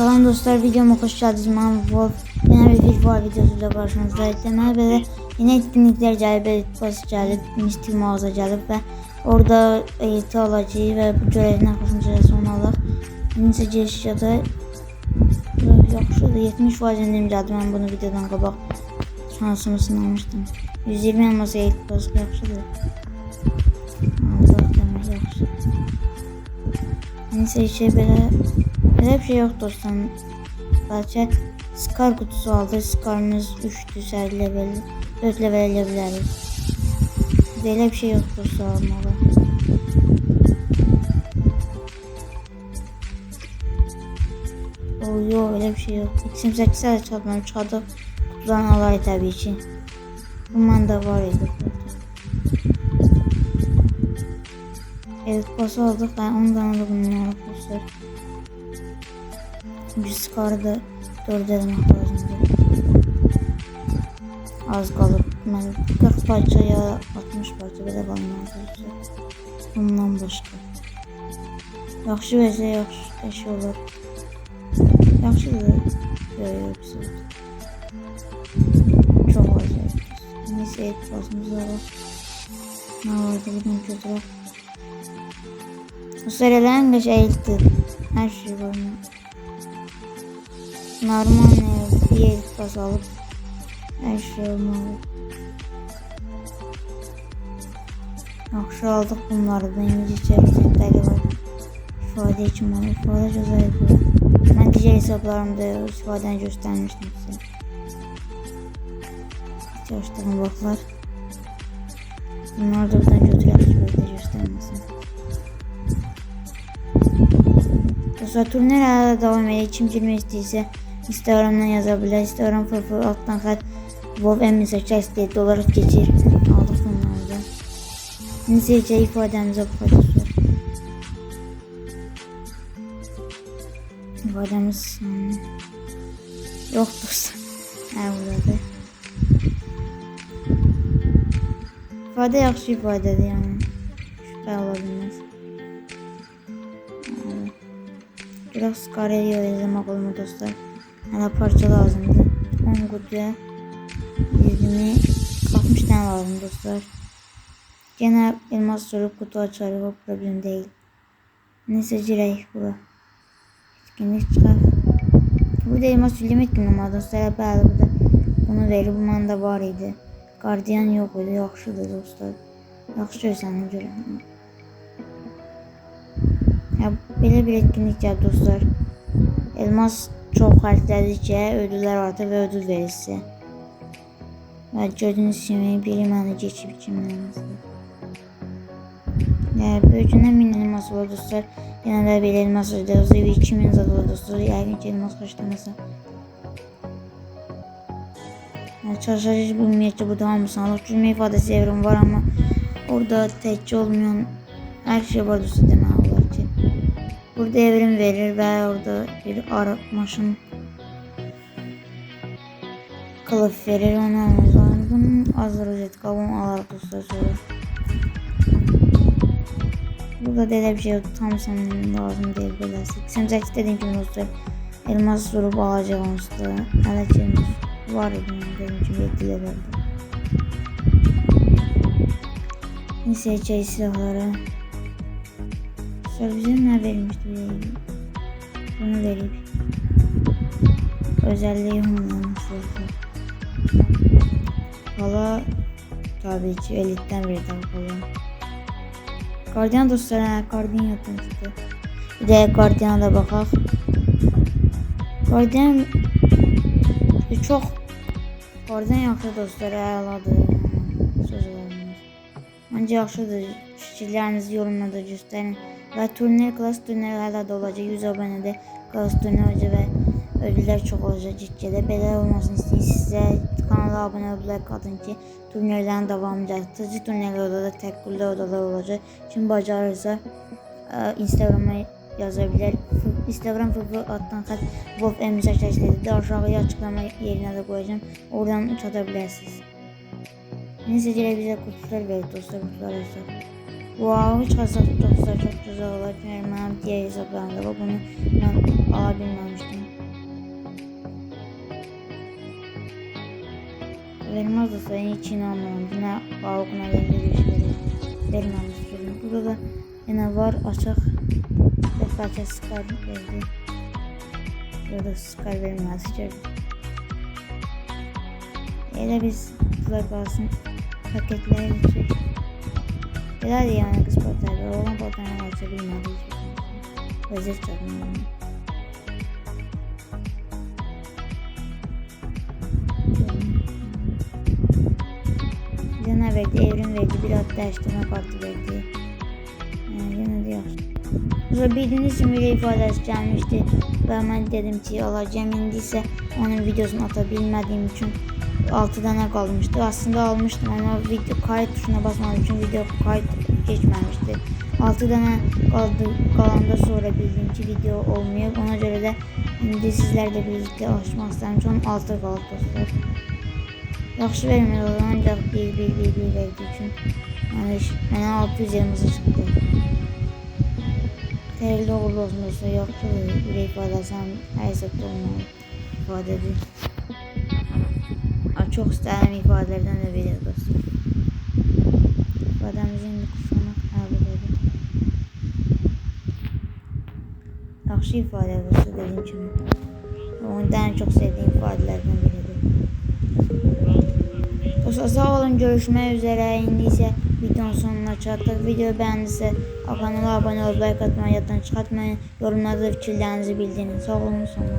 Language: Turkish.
Salam dostlar, videoma xoş geldiniz. Mən Wolf. Yine bir FIFA videosuyla karşınızdayım. Deməli belə yine etkinliklər gəlib, Elitbas gəlib, Mistik mağaza gəlib və orada eliti alacağıq və bu görevdən xoşumuza gəlsə onu alaq. Necə girişdə yaxşıdır. 70% endirim gəldi. Mən bunu videodan qabaq şansımı sınamışdım. 120 elmas Elitbas yaxşıdır. Allah demək yaxşı. Neyse böyle böyle bir şey yok dostlar. Sadece Scar kutusu aldı. Scar'ımız 3'tü. Ser level. 4 level level'leriz. Böyle bir şey yok dostlar almalı. O yok öyle bir şey yok. İksim 8 saat çalmam çaldı. Kutudan alay tabii ki. Bu manda var idi. burada. Evet pası aldık. Ben ondan da bunları arkadaşlar. Bir skarda dört elmak lazımdı. Az kalıp ben 40 parça ya 60 parça belə qalmalı arkadaşlar. Bundan başqa. Yaxşı vəsə yaxşı əşya olar. Yaxşıdır. Yox, yox. Çox acayip. Neyse et basımıza bak. Ne vardı buradan götürək. Bu serilerin de şeydi. Her şey böyle. Normal ne? Bir elit bas alıp her şey olmalı. Yaxşı aldık bunları İngilizce reçetləri var. İfadə için bana ifadə gözəldir. Mən digər hesablarımda ifadəni göstərmişdim sizə. Çalışdığım vaxtlar. Bunları da buradan burada göstərməsin. Dostlar turnir hala devam ediyor. Kim girmek Instagramdan yaza bilər. Instagram profilu altdan xət WoW M8 diye dolar keçir. Aldıq bunları. Necə ifadəmizə baxacağız. İfadəmiz hmm, yoxdur. Hə, buradadır. İfadə yaxşı ifadədir yəni. Şübhə ola bilməz. Biraz kareli yazmak olmadı dostlar. Hala parça lazımdı. 10 kutuya 20 60 tane lazım dostlar. Gene elmas sorup kutu açarız o problem değil. Neyse girək bura. Etkinlik çıxar. Bu da elmas limit etkinliği var dostlar. Bəli bu da bunu verir. Bu manda var idi. Gardiyan yok idi. Yaxşıdır dostlar. Yaxşı görsənir görəm. Ya belə bir etkinlik ya dostlar. Elmas çox xərclədikcə ödüllər artır və ödül verir sizə. Və gördüyünüz kimi keçib 2000 elmasdır. Yəni böyücündən 1000 elmas var dostlar. Yenə də belə elmas ödəyiyorsa 2000 zat var dostlar. Yəqin ki elmas xərcləməsə. Yəni çalışacağız bu ümumiyyətlə burada hamısını alaq. Cümlə ifadəsi evrim var amma orada təkcə olmayan hər şey var dostlar. Burada evrim verir ve orada bir ara maşın kılıf verir onu almaz. Bunun az rozet kabuğunu alar dostlar sonra. Burada da elə bir şey yok. Tam senin lazım değil belə. 88 dediğim gibi dostlar. Elmas vurup alacak onsuz da. Hələ ki var idi mənim dediyim kimi 7 leveldə. Neyse çay silahları. Bize ne vermişti? Bunu verip özelliği humlanmıştı. Valla tabii ki elitten tane falan. Gardiyan dostlarına gardiyan yapmıştı. Bir de gardiyana da bakak. Gardiyan çok gardiyan yaxşı dostlara əladır. Söz olarmaz. Məncə yaxşıdır. Fikirlərinizi yorumlarda göstərin. Və turnir, klas turniri hələ də olacaq. 100 abunədə klas turniri olacaq və ödüllər çox olacaq ciddidə. Belə olmasını istəyirsinizsə kanala abunə olub atın ki, turnirlərin davamı gətirir. Turnirlərdə də təkgüldə odalar olacaq. Kim bacarırsa ə, Instagrama yaza bilər. Instagram fıfı addan xət Wolf M8 də aşağıya açıqlama yerinə də qoyacağım. Oradan çata bilərsiniz. Neyse direkt bize kutular verdi dostlar kutular yazar. Wow, hiç hazır dostlar çok güzel olar. Yani benim diğer hesaplarımda var. Bunu ben ala bilmemiştim. Vermez dostlar. Hiç inanmıyorum. Yine bağına verdi bir şey vermemiş durum. Burada da yine var açık. Defaça Sky verdi. Burada Sky vermez. Hiç Elə biz bunlar qalsın paketləri bitir. Elədir yəni qız paltarı. Oğlan paltarını alça bilmədik. Vəziyyət çatmıyor. Bizə nə verdi? Evrim verdi. Bir ad dəyişdirmə kartı verdi. Yəni, yenə də yaxşı. Sonra bildiğiniz için video ifadesi gelmişti ve ben dedim ki alacağım indi ise onun videosunu atabilmediğim için 6 tane kalmıştı. Aslında almıştım ama video kayıt tuşuna basmadığım için video kayıt geçmemişti. 6 tane kaldı kalanda sonra bildim video olmuyor. Ona göre de indi sizlerle birlikte alışmak istedim. Çünkü 6 kaldı dostlar. Yaxşı vermiyor ancak 1 1 1 1 verdiği için. Yani bana 620 çıktı. Xeyirli uğurlu olsun dostlar. Yaxşıdır. Ürək ifadəsi həm hər hesabda olmalı ifadədir. Çox istəyirəm ifadələrdən də verir dostlar. Dostlar dediyim kimi. Onun da ən çox sevdiyim ifadələrdən biridir. Dostlar sağ olun görüşmək üzere. İndi isə videonun sonuna çatdık. Video beğendiyse kanala abone olup like atmayı yaddan çıkartmayın. Yorumlarda fikirlerinizi bildirin. Sağ olun sonra.